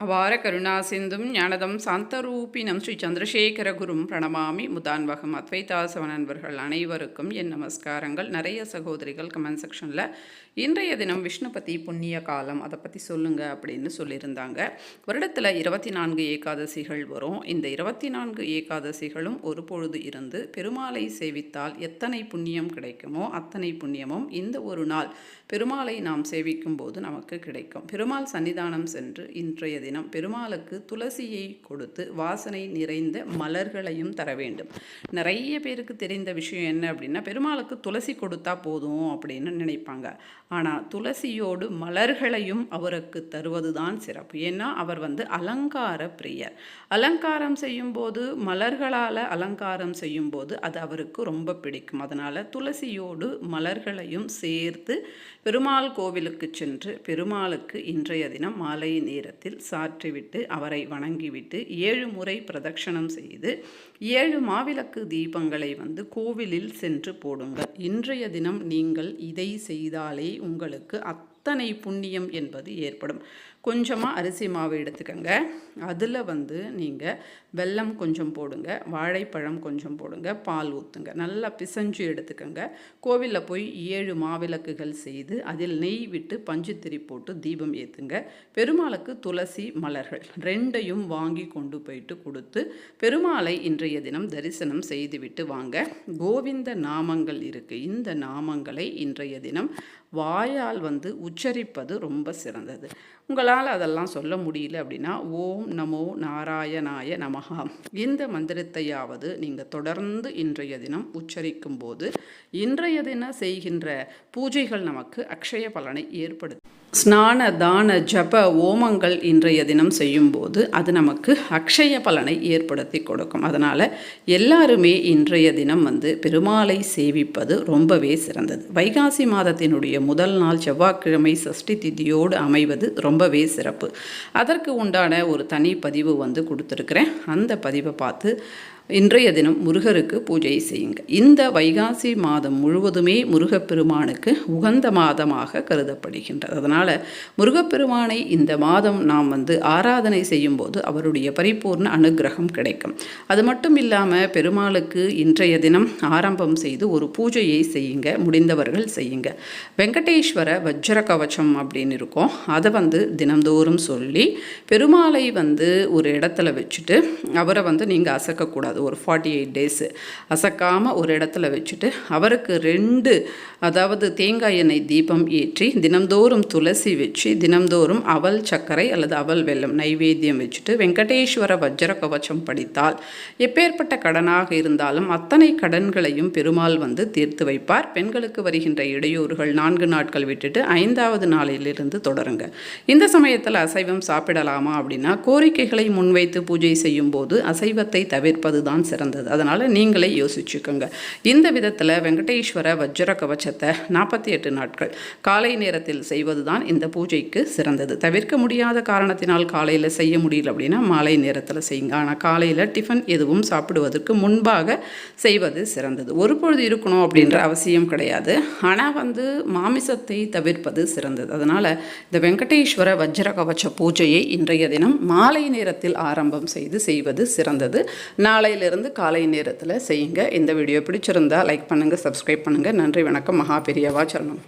அபார கருணாசிந்தும் ஞானதம் சாந்தரூபினம் ஸ்ரீ சந்திரசேகரகுரும் பிரணமாமி முதான்வகம் அத்வைதாசவ நண்பர்கள் அனைவருக்கும் என் நமஸ்காரங்கள். நிறைய சகோதரிகள் கமெண்ட் செக்ஷனில் இன்றைய தினம் விஷ்ணுபதி புண்ணிய காலம் அதை பற்றி சொல்லுங்கள் அப்படின்னு சொல்லியிருந்தாங்க. வருடத்தில் இருபத்தி நான்கு ஏகாதசிகள் வரும். இந்த இருபத்தி நான்கு ஏகாதசிகளும் ஒரு பொழுது இருந்து பெருமாளை சேவித்தால் எத்தனை புண்ணியம் கிடைக்குமோ அத்தனை புண்ணியமும் இந்த ஒரு நாள் பெருமாளை நாம் சேவிக்கும் போது நமக்கு கிடைக்கும். பெருமாள் சன்னிதானம் சென்று இன்றைய தினம் பெருமாளுக்கு துளசியை கொடுத்து வாசனை நிறைந்த மலர்களையும் தர வேண்டும். நிறைய பேருக்கு தெரிந்த விஷயம் என்ன அப்படின்னா பெருமாளுக்கு துளசி கொடுத்தா போதும் அப்படின்னு நினைப்பாங்க. ஆனால் துளசியோடு மலர்களையும் அவருக்கு தருவதுதான் சிறப்பு. ஏன்னா அவர் வந்து அலங்கார பிரியர். அலங்காரம் செய்யும்போது மலர்களால் அலங்காரம் செய்யும்போது அது அவருக்கு ரொம்ப பிடிக்கும். அதனால் துளசியோடு மலர்களையும் சேர்த்து பெருமாள் கோவிலுக்கு சென்று பெருமாளுக்கு இன்றைய தினம் மாலை நேரத்தில் சாற்றிவிட்டு அவரை வணங்கிவிட்டு ஏழு முறை பிரதட்சணம் செய்து ஏழு மாவிளக்கு தீபங்களை வந்து கோவிலில் சென்று போடுங்கள். இன்றைய தினம் நீங்கள் இதை செய்தாலே உங்களுக்கு அத்தனை புண்ணியம் என்பது ஏற்படும். கொஞ்சமாக அரிசி மாவு எடுத்துக்கோங்க. அதில் வந்து நீங்கள் வெல்லம் கொஞ்சம் போடுங்க. வாழைப்பழம் கொஞ்சம் போடுங்க. பால் ஊற்றுங்க நல்லா பிசைஞ்சு எடுத்துக்கோங்க. கோவிலில் போய் ஏழு மாவிளக்குகள் செய்து அதில் நெய் விட்டு பஞ்சுத்திரி போட்டு தீபம் ஏற்றுங்க பெருமாளுக்கு துளசி மலர்கள் ரெண்டையும் வாங்கி கொண்டு போயிட்டு கொடுத்து பெருமாளை இன்றைய தினம் தரிசனம் செய்துவிட்டு வாங்க. கோவிந்த நாமங்கள் இருக்குது இந்த நாமங்களை இன்றைய தினம் வாயால் வந்து உச்சரிப்பது ரொம்ப சிறந்தது. உங்களால் அதெல்லாம் சொல்ல முடியல அப்படின்னா ஓம் நமோ நாராயணாய நமகா இந்த மந்திரத்தையாவது நீங்கள் தொடர்ந்து இன்றைய தினம் உச்சரிக்கும் போது இன்றைய தினம் செய்கின்ற பூஜைகள் நமக்கு அக்ஷய பலனை ஏற்படுத்தும். ஸ்நான தான ஜப ஓமங்கள் இன்றைய தினம் செய்யும்போது அது நமக்கு அக்ஷய பலனை ஏற்படுத்தி கொடுக்கும். அதனால் எல்லாருமே இன்றைய தினம் வந்து பெருமாளை சேவிப்பது ரொம்பவே சிறந்தது. வைகாசி மாதத்தினுடைய முதல் நாள் செவ்வாய்க்கிழமை சஷ்டி திதியோடு அமைவது ரொம்பவே சிறப்பு. அதற்கு உண்டான ஒரு தனி பதிவு வந்து கொடுத்துருக்குறேன். அந்த பதிவை பார்த்து இன்றைய தினம் முருகருக்கு பூஜை செய்யுங்க இந்த வைகாசி மாதம் முழுவதுமே முருகப்பெருமானுக்கு உகந்த மாதமாக கருதப்படுகின்றது. அதனால் முருகப்பெருமானை இந்த மாதம் நாம் வந்து ஆராதனை செய்யும்போது அவருடைய பரிபூர்ண அனுகிரகம் கிடைக்கும். அது மட்டும் இல்லாமல் பெருமாளுக்கு இன்றைய தினம் ஆரம்பம் செய்து ஒரு பூஜையை செய்யுங்க முடிந்தவர்கள் செய்யுங்க. வெங்கடேஸ்வர வஜ்ர கவச்சம் அப்படின்னு இருக்கும். அதை வந்து தினந்தோறும் சொல்லி பெருமாளை வந்து ஒரு இடத்துல வச்சுட்டு அவரை வந்து நீங்கள் அசக்கக்கூடாது. ஒரு ஃபார்ட்டி எயிட் டேஸு அசக்காமல் ஒரு இடத்துல வச்சுட்டு அவருக்கு ரெண்டு அதாவது தேங்காய் எண்ணெய் தீபம் ஏற்றி தினம்தோறும் துளசி வச்சு தினம்தோறும் அவல் சர்க்கரை அல்லது அவல் வெல்லம் நைவேத்தியம் வச்சுட்டு வெங்கடேஸ்வர வஜ்ர கவச்சம் படித்தால் எப்பேற்பட்ட கடனாக இருந்தாலும் அத்தனை கடன்களையும் பெருமாள் வந்து தீர்த்து வைப்பார். பெண்களுக்கு வருகின்ற இடையூறுகள் நான்கு நாட்கள் விட்டுட்டு ஐந்தாவது நாளிலிருந்து தொடருங்க. இந்த சமயத்தில் அசைவம் சாப்பிடலாமா அப்படின்னா கோரிக்கைகளை முன்வைத்து பூஜை செய்யும் போது அசைவத்தை தவிர்ப்பது தான் சிறந்தது. அதனால் நீங்களே யோசிச்சுக்கோங்க. இந்த விதத்தில் வெங்கடேஸ்வர வஜ்ர கவச்சத்தை நாற்பத்தி எட்டு நாட்கள் காலை நேரத்தில் செய்வது தான் இந்த பூஜைக்கு சிறந்தது. தவிர்க்க முடியாத காரணத்தினால் காலையில் செய்ய முடியல அப்படின்னா மாலை நேரத்தில் செய்யுங்க. ஆனால் காலையில் டிஃபன் எதுவும் சாப்பிடுவதற்கு முன்பாக செய்வது சிறந்தது. ஒரு பொழுது இருக்கணும் அப்படின்ற அவசியம் கிடையாது. ஆனால் வந்து மாமிசத்தை தவிர்ப்பது சிறந்தது. அதனால் இந்த வெங்கடேஸ்வர வஜ்ர கவச்ச பூஜையை இன்றைய தினம் மாலை நேரத்தில் ஆரம்பம் செய்து செய்வது சிறந்தது. நாளை நாளையிலிருந்து காலை நேரத்தில் செய்யுங்க. இந்த வீடியோ பிடிச்சிருந்தா லைக் பண்ணுங்கள் சப்ஸ்கிரைப் பண்ணுங்கள் நன்றி வணக்கம். மகா பெரியவா சரணம்.